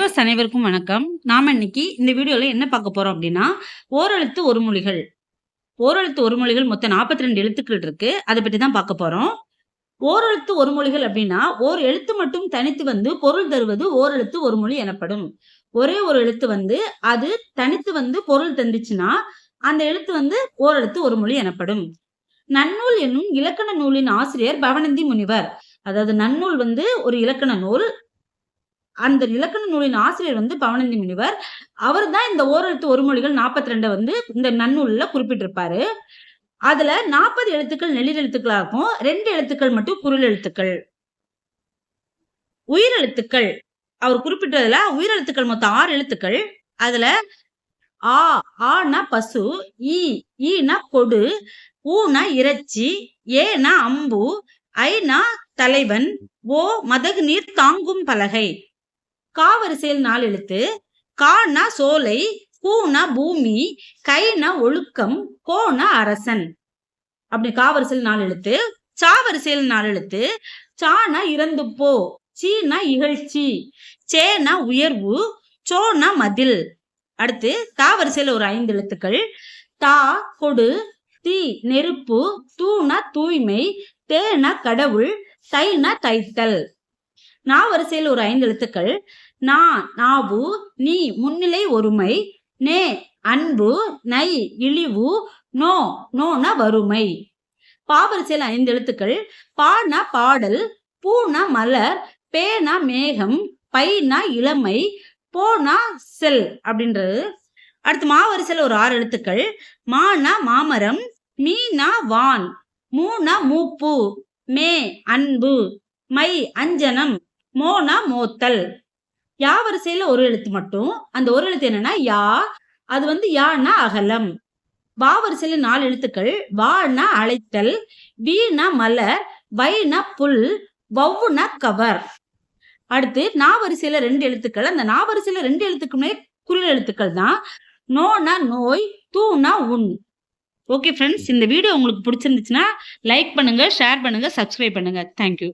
Viewers அனைவருக்கும் வணக்கம். நாம இன்னைக்கு இந்த வீடியோவில் என்ன பார்க்க போகிறோம் அப்படின்னா ஓரெழுத்து ஒரு மொழிகள் ஓரெழுத்து ஒரு மொழிகள் மொத்தம் நாற்பத்தி ரெண்டு எழுத்துக்கள் இருக்கு. அதை பற்றி தான் பார்க்க போகிறோம் ஓரெழுத்து ஒரு மொழிகள் அப்படின்னா ஓர் எழுத்து மட்டும் தனித்து வந்து பொருள் தருவது ஓரெழுத்து ஒரு மொழி எனப்படும். ஒரே ஒரு எழுத்து வந்து அது தனித்து வந்து பொருள் தந்துச்சுன்னா அந்த எழுத்து வந்து ஓரெழுத்து ஒரு மொழி எனப்படும். நன்னூல் என்னும் இலக்கண நூலின் ஆசிரியர் பவனந்தி முனிவர். அதாவது நன்னூல் வந்து ஒரு இலக்கண நூல் அந்த இலக்கண நூலின் ஆசிரியர் வந்து பவனந்தி முனிவர். அவர் தான் இந்த ஓரெழுத்து ஒரு மொழிகள் நாற்பத்தி ரெண்டை வந்து இந்த நன்னூல்ல குறிப்பிட்டிருப்பாரு. அதுல நாற்பது எழுத்துக்கள் நெளிர் எழுத்துக்களா இருக்கும் ரெண்டு எழுத்துக்கள் மட்டும் குரல் எழுத்துக்கள். உயிரெழுத்துக்கள் அவர் குறிப்பிட்டதுல உயிரெழுத்துக்கள் மொத்தம் ஆறு எழுத்துக்கள். அதுல ஆ ஆனா பசு ஈ ஈனா கொடு ஊனா இறைச்சி ஏனா அம்பு ஐனா தலைவன் ஓ மதகு நீர் தாங்கும் பலகை. காவரிசையில் நாலு எழுத்து கானா சோலை கூனா பூமி கைனா ஒழுக்கம் கோனா அரசன். அப்படி காவரிசையில் நாலு எழுத்து சாவரிசையில் நாலு எழுத்து சானா இறந்து போ சீனா இகழ்ச்சி சேனா உயர்வு சோனா மதில். அடுத்து தாவரிசையில் ஒரு ஐந்து எழுத்துக்கள் தா கொடு தீ நெருப்பு தூணா தூய்மை தேனா கடவுள் தைனா தைத்தல். நா வரிசையில் ஒரு ஐந்து எழுத்துக்கள் நா நாவு நீ முன்னிலை ஒருமை நே அன்பு நை இழிவு நோ நோன வறுமை. பாவரிசையில் ஐந்து எழுத்துக்கள். பாண பாடல். பூன மலர். பேனா மேகம். பைனா இளமை. போனா செல் அப்படின்றது. அடுத்து மாவரிசையில் ஒரு ஆறு எழுத்துக்கள். மானா மாமரம். மீனா வான். மூனா மூப்பு. மே அன்பு. மை அஞ்சனம். மோனா மோத்தல். யா வரிசையில ஒரு எழுத்து மட்டும். அந்த ஒரு எழுத்து என்னன்னா யா. அது வந்து யானா அகலம். வா வரிசையில நாலு எழுத்துக்கள். வானா அழைத்தல். வீணா மலர். வைனா புல். வவ்வுனா கவர். அடுத்து நா வரிசையில ரெண்டு எழுத்துக்கள். அந்த நா வரிசையில ரெண்டு எழுத்துக்குமே குரல் எழுத்துக்கள் தான். நோனா நோய் தூனா உன் ஓகே ஃப்ரெண்ட்ஸ் இந்த வீடியோ உங்களுக்கு பிடிச்சிருந்துச்சுன்னா லைக் பண்ணுங்க ஷேர் பண்ணுங்க சப்ஸ்கிரைப் பண்ணுங்க. தேங்க்யூ